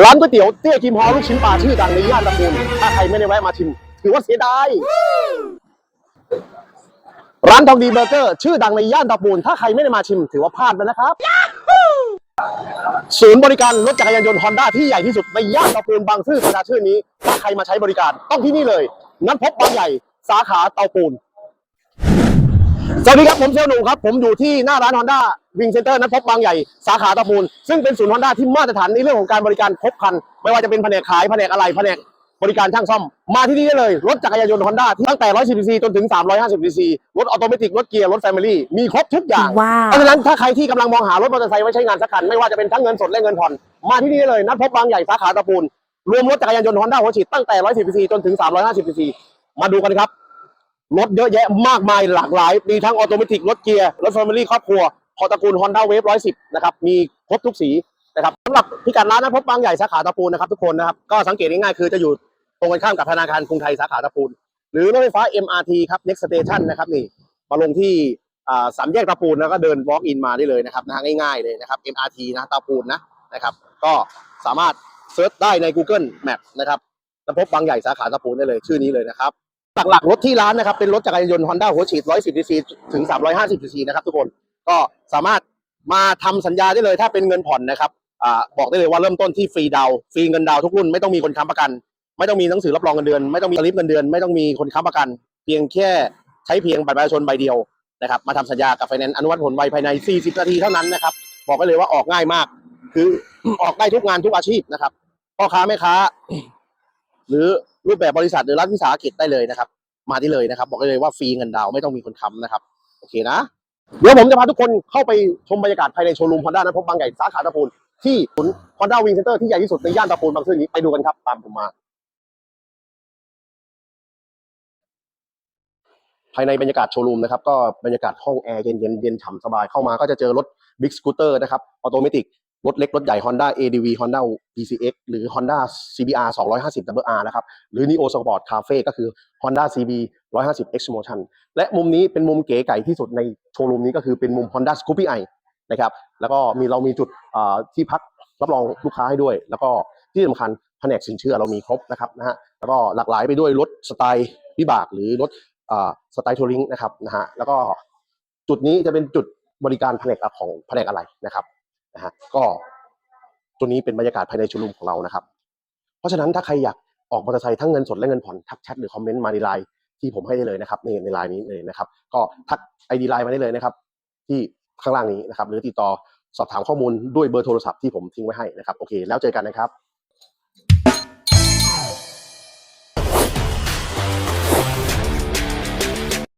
ร้านก๋วยเตี๋ยวเตี้ยกิมฮอลูกชิ้นปลาชื่อดังในย่านตะปูนถ้าใครไม่ได้แวะมาชิมถือว่าเสียดายร้านทองดีเบอร์เกอร์ชื่อดังในย่านตะปูนถ้าใครไม่ได้มาชิมถือว่าพลาดไปนะครับศูนย์บริการรถจักรยานยนต์ฮอนด้าที่ใหญ่ที่สุดในย่านตะปูนบางซื่อประชาชื่อนี้ถ้าใครมาใช้บริการต้องที่นี่เลย นัดพบบางใหญ่สาขาเตาปูน สวัสดีครับผมเซลลหนูครับผมอยู่ที่หน้าร้านฮอนด้าวิงเซ็นเตอร์นัดพบบางใหญ่สาขาตะปูนซึ่งเป็นศูนย์ฮอนด้าที่มาตรฐานในเรื่องของการบริการครบครัน ไม่ว่าจะเป็นแผนกขายแผนกอะไรแผนกบริการช่างซ่อม มาที่นี่ได้เลย รถจักรยานยนต์ฮอนด้าที่ตั้งแต่ 110 cc จนถึง 350 cc รถออโตเมติกรถเกียร์รถแฟมิลี่มีครบทุกอย่างว้าวเพราะฉะนั้นถ้าใครที่กำลังมองหารถมอเตอร์ไซค์ไว้ใช้งานสักคันไม่ว่าจะเป็นทั้งเงินสดและเงินผ่อนมาที่นี่ได้เลยนัดพบบางใหญ่สาขาตะปูนรวมรถจักรยานยนต์ฮอนด้าหัวฉีดตั้งแต่ 110 cc จนถึง 350 cc มาดูกันครับ รถเยอะแยะมากมายหลากหลาย มีทั้งออโตเมติกรถเกียร์ รถแฟมิลี่ครอบครัวพอตระกูล Honda Wave 110 นะครับ มีครบทุกสีนะครับสำหรับพิกัดร้านนะพบบางใหญ่สาขาตะปูนนะครับทุกคนนะครับ ก็สังเกตง่ายๆคือจะอยู่ตรงกันข้ามกับธนาคารกรุงไทยสาขาตะปูน หรือรถไฟฟ้า MRT ครับ Next Station นะครับนี่มาลงที่สามแยกตะปูนแล้วก็เดิน walk in มาได้เลยนะครับนะฮะง่ายๆเลยนะครับ MRT นะตะปูนนะนะครับก็สามารถเซิร์ชได้ใน Google Map นะครับแล้วพบบางใหญ่สาขาตะปูนได้เลยชื่อนี้เลยนะครับ หลักๆรถที่ร้านนะครับ เป็นรถจักรยานยนต์ Honda หัวฉีด 110 cc ถึง 350 cc นะครับทุกคนก็สามารถมาทำสัญญาได้เลยถ้าเป็นเงินผ่อนนะครับอ่าบอกได้เลยว่าเริ่มต้นที่ฟรีดาวฟรีเงินดาวทุกรุ่นไม่ต้องมีคนค้ำประกัน ไม่ต้องมีหนังสือรับรองเงินเดือน ไม่ต้องมีสลิปเงินเดือน ไม่ต้องมีคนค้ำประกัน เพียงแค่ใช้เพียงบัตรประชาชนใบเดียวนะครับมาทำสัญญากับไฟแนนซ์อนุมัติผลไวภายใน 40 นาทีเท่านั้นนะครับบอกได้เลยว่าออกง่ายมาก คือออกได้ทุกงานทุกอาชีพนะครับพ่อค้าแม่ค้า หรือรูปแบบบริษัทหรือรัฐวิสาหกิจได้เลยนะครับ มาที่เลยนะครับ บอกได้เลยว่าฟรีเงินดาวไม่ต้องมีคนค้ำนะครับ โอเคนะ เดี๋ยวผมจะพาทุกคนเข้าไปชมบรรยากาศภายในโชว์รูมฮอนด้านะพบบางใหญ่สาขาตะปูนที่ศูนย์ฮอนด้าวิงเซ็นเตอร์ที่ใหญ่ที่สุดในย่านตะปูนบางซื่อนี้ไปดูกันครับตามผมมา ภายในบรรยากาศโชว์รูมนะครับ ก็บรรยากาศห้องแอร์เย็นเย็นเย็นฉ่ำสบายเข้ามาก็จะเจอรถบิ๊กสกูตเตอร์นะครับออโตเมติก รถเล็ก รถใหญ่ Honda ADV Honda PCX หรือ Honda CBR 250 WR นะครับ หรือ Neo Sport Cafe ก็คือ Honda CB 150 X Motion และมุมนี้เป็นมุมเก๋ไก่ที่สุดในโชว์รูมนี้ก็คือเป็นมุม Honda Scoopy i นะครับ แล้วก็มีเรามีจุดที่พักรับรองลูกค้าให้ด้วย แล้วก็ที่สำคัญแผนกสินเชื่อเรามีครบนะครับนะฮะ แล้วก็หลากหลายไปด้วยรถสไตล์วิบากหรือรถสไตล์ทัวริงนะครับนะฮะ แล้วก็จุดนี้จะเป็นจุดบริการแผนกของแผนกอะไรนะครับ นะฮะก็ตัวนี้เป็นบรรยากาศภายในชุมนุมของเรานะครับ เพราะฉะนั้นถ้าใครอยากออกมอเตอร์ไซค์ทั้งเงินสดและเงินผ่อนทักแชทหรือคอมเมนต์มาในไลน์ที่ผมให้ได้เลยนะครับในในไลน์นี้เลยนะครับ ก็ทักไอดีไลน์มาได้เลยนะครับ ที่ข้างล่างนี้นะครับ หรือติดต่อสอบถามข้อมูลด้วยเบอร์โทรศัพท์ที่ผมทิ้งไว้ให้นะครับโอเค แล้วเจอกันนะครับ